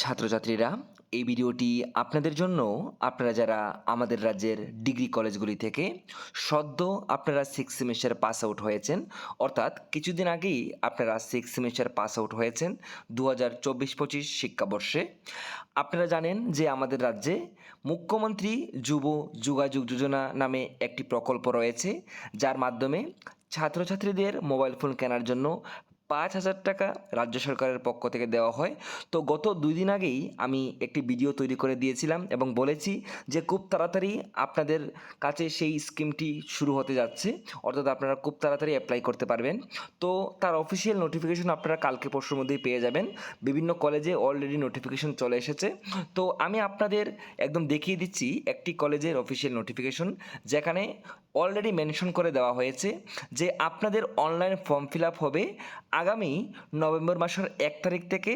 ছাত্রছাত্রীরা, এই ভিডিওটি আপনাদের জন্য আপনারা যারা আমাদের রাজ্যের ডিগ্রি কলেজগুলি থেকে সদ্য আপনারা সিক্স সেমিস্টার পাস আউট হয়েছেন, অর্থাৎ কিছুদিন আগেই আপনারা সিক্স সেমিস্টার পাস আউট হয়েছেন দু হাজার চব্বিশ পঁচিশ শিক্ষাবর্ষে। আপনারা জানেন যে আমাদের রাজ্যে মুখ্যমন্ত্রী যুব যোগাযোগ যোজনা নামে একটি প্রকল্প রয়েছে, যার মাধ্যমে ছাত্রছাত্রীদের মোবাইল ফোন কেনার জন্য পাঁচ হাজার টাকা রাজ্য সরকারের পক্ষ থেকে দেওয়া হয়। তো গত দুই দিন আগেই আমি একটি ভিডিও তৈরি করে দিয়েছিলাম এবং বলেছি যে খুব তাড়াতাড়ি আপনাদের কাছে সেই স্কিমটি শুরু হতে যাচ্ছে। অর্থাৎ আপনারা খুব তাড়াতাড়ি অ্যাপ্লাই করতে পারবেন। তো তার অফিসিয়াল নোটিফিকেশন আপনারা কালকে পরশুর মধ্যেই পেয়ে যাবেন। বিভিন্ন কলেজে অলরেডি নোটিফিকেশন চলে এসেছে। তো আমি আপনাদের একদম দেখিয়ে দিচ্ছি একটি কলেজের অফিসিয়াল নোটিফিকেশন যেখানে অলরেডি মেনশন করে দেওয়া হয়েছে যে আপনাদের অনলাইন ফর্ম ফিল আপ হবে আগামী নভেম্বর মাসের এক তারিখ থেকে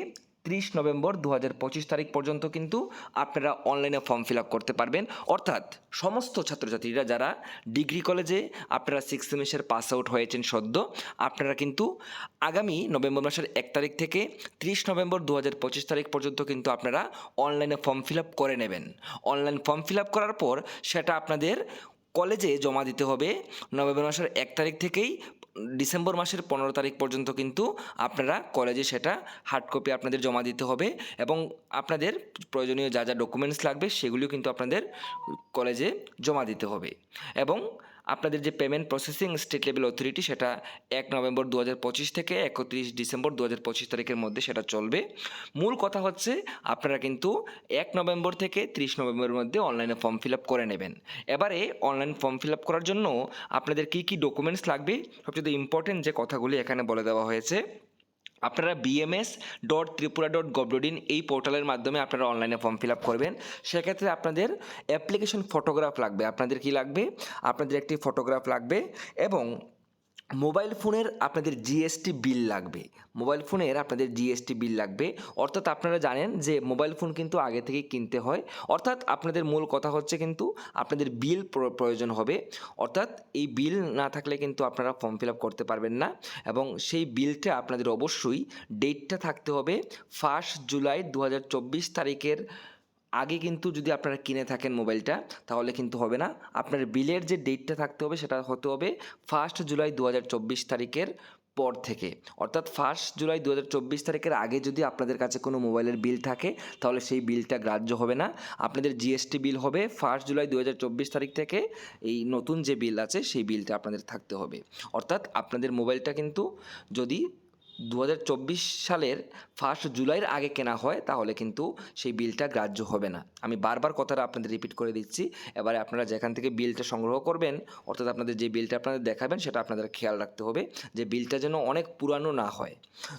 ত্রিশ নভেম্বর দু পঁচিশ তারিখ পর্যন্ত কিন্তু আপনারা অনলাইনে ফর্ম ফিল আপ করতে পারবেন। অর্থাৎ সমস্ত ছাত্রছাত্রীরা যারা ডিগ্রি কলেজে আপনারা সিক্স সেমিস্টার পাস আউট হয়েছেন সদ্য, আপনারা কিন্তু আগামী নভেম্বর মাসের এক তারিখ থেকে ত্রিশ নভেম্বর দু পঁচিশ তারিখ পর্যন্ত কিন্তু আপনারা অনলাইনে ফর্ম ফিল আপ করে নেবেন। অনলাইন ফর্ম ফিল আপ করার পর সেটা আপনাদের কলেজে জমা দিতে হবে। নভেম্বর মাসের এক তারিখ থেকেই ডিসেম্বর মাসের পনেরো তারিখ পর্যন্ত কিন্তু আপনারা কলেজে সেটা হার্ড কপি আপনাদের জমা দিতে হবে এবং আপনাদের প্রয়োজনীয় যা যা ডকুমেন্টস লাগবে সেগুলিও কিন্তু আপনাদের কলেজে জমা দিতে হবে। এবং আপনাদের যে payment processing state level authority সেটা এক নভেম্বর দু হাজার পঁচিশ থেকে একত্রিশ ডিসেম্বর দু হাজার পঁচিশ তারিখের মধ্যে সেটা চলবে। মূল কথা হচ্ছে আপনারা কিন্তু এক নভেম্বর থেকে ত্রিশ নভেম্বরের মধ্যে অনলাইনে ফর্ম ফিল আপ করে নেবেন। এবারে অনলাইন ফর্ম ফিল আপ করার জন্য আপনাদের কী কী ডকুমেন্টস লাগবে? সবচেয়ে ইম্পর্টেন্ট যে কথাগুলি এখানে বলে দেওয়া হয়েছে। আপনারা BMS dot Tripura dot gov dot in এই পোর্টালের মাধ্যমে আপনারা অনলাইনে ফর্ম ফিল আপ করবেন। সেক্ষেত্রে আপনাদের অ্যাপ্লিকেশন ফটোগ্রাফ লাগবে। আপনাদের কি লাগবে? আপনাদের একটি ফটোগ্রাফ লাগবে এবং মোবাইল ফোনের আপনাদের জিএসটি বিল লাগবে। মোবাইল ফোনের আপনাদের জিএসটি বিল লাগবে। অর্থাৎ আপনারা জানেন যে মোবাইল ফোন কিন্তু আগে থেকেই কিনতে হয়। অর্থাৎ আপনাদের মূল কথা হচ্ছে কিন্তু আপনাদের বিল প্রয়োজন হবে। অর্থাৎ এই বিল না থাকলে কিন্তু আপনারা ফর্ম ফিল আপ করতে পারবেন না এবং সেই বিলটা আপনাদের অবশ্যই ডেটটা থাকতে হবে ফার্স্ট জুলাই দু হাজার চব্বিশ তারিখের আগে কিন্তু যদি আপনারা কিনে থাকেন মোবাইলটা, তাহলে কিন্তু হবে না। আপনার বিলের যে ডেটটা থাকতে হবে, সেটা হতে হবে ফার্স্ট জুলাই দু হাজার চব্বিশ তারিখের পর থেকে। অর্থাৎ ফার্স্ট জুলাই দু হাজার চব্বিশ তারিখের আগে যদি আপনাদের কাছে কোনো মোবাইলের বিল থাকে, তাহলে সেই বিলটা গ্রাহ্য হবে না। আপনাদের জিএসটি বিল হবে ফার্স্ট জুলাই দু হাজার চব্বিশ তারিখ থেকে, এই নতুন যে বিল আছে, সেই বিলটা আপনাদের থাকতে হবে। অর্থাৎ আপনাদের মোবাইলটা কিন্তু যদি দু হাজার চব্বিশ সালের ফার্স্ট জুলাইয়ের আগে কেনা হয়, তাহলে কিন্তু সেই বিলটা গ্রাহ্য হবে না। আমি বারবার কথাটা আপনাদের রিপিট করে দিচ্ছি। এবারে আপনারা যেখান থেকে বিলটা সংগ্রহ করবেন, অর্থাৎ আপনাদের যে বিলটা আপনাদের দেখাবেন, সেটা আপনাদের খেয়াল রাখতে হবে যে বিলটা যেন অনেক পুরানো না হয়।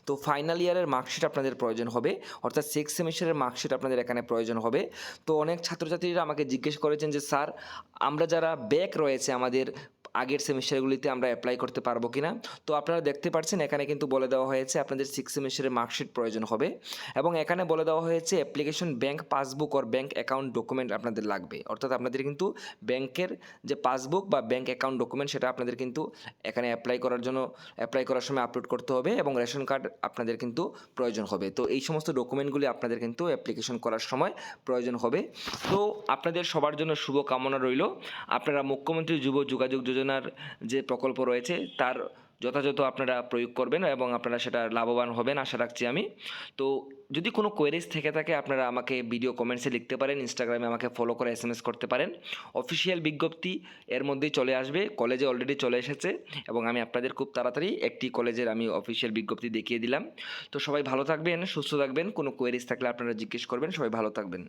তো ফাইনাল ইয়ারের মার্কশিট আপনাদের প্রয়োজন হবে, অর্থাৎ সিক্স সেমিস্টারের মার্কশিট আপনাদের এখানে প্রয়োজন হবে। তো অনেক ছাত্রছাত্রীরা আমাকে জিজ্ঞেস করেছেন যে, স্যার, আমরা যারা ব্যাক রয়েছে আমাদের আগের সেমিস্টারগুলিতে আমরা অ্যাপ্লাই করতে পারব কি না তো আপনারা দেখতে পাচ্ছেন এখানে কিন্তু বলে দেওয়া হয়েছে আপনাদের সিক্স সেমিস্টারের মার্কশিট প্রয়োজন হবে এবং এখানে বলে দেওয়া হয়েছে application bank passbook or bank account document আপনাদের লাগবে। অর্থাৎ আপনাদের কিন্তু ব্যাংকের যে পাসবুক বা ব্যাংক অ্যাকাউন্ট ডকুমেন্ট সেটা আপনাদের কিন্তু এখানে অ্যাপ্লাই করার জন্য অ্যাপ্লাই করার সময় আপলোড করতে হবে এবং রেশন কার্ড আপনাদের কিন্তু প্রয়োজন হবে। তো এই সমস্ত ডকুমেন্টগুলি আপনাদের কিন্তু অ্যাপ্লিকেশন করার সময় প্রয়োজন হবে। তো আপনাদের সবার জন্য শুভ কামনা রইল। আপনারা মুখ্যমন্ত্রী যুব যোগাযোগ যোজনার যে প্রকল্প রয়েছে, তার যথাযথ আপনারা প্রয়োগ করবেন এবং আপনারা সেটা লাভবান হবেন, আশা রাখছি আমি। তো যদি কোনো কোয়েরিজ থেকে থাকে, আপনারা আমাকে ভিডিও কমেন্টসে লিখতে পারেন ইনস্টাগ্রামে আমাকে ফলো করে এস করতে পারেন। অফিসিয়াল বিজ্ঞপ্তি এর মধ্যেই চলে আসবে কলেজে অলরেডি চলে এসেছে এবং আমি আপনাদের খুব তাড়াতাড়ি একটি কলেজের আমি অফিসিয়াল বিজ্ঞপ্তি দেখিয়ে দিলাম। তো সবাই ভালো থাকবেন, সুস্থ থাকবেন, কোনো কোয়েরিজ থাকলে আপনারা জিজ্ঞেস করবেন, সবাই ভালো থাকবেন।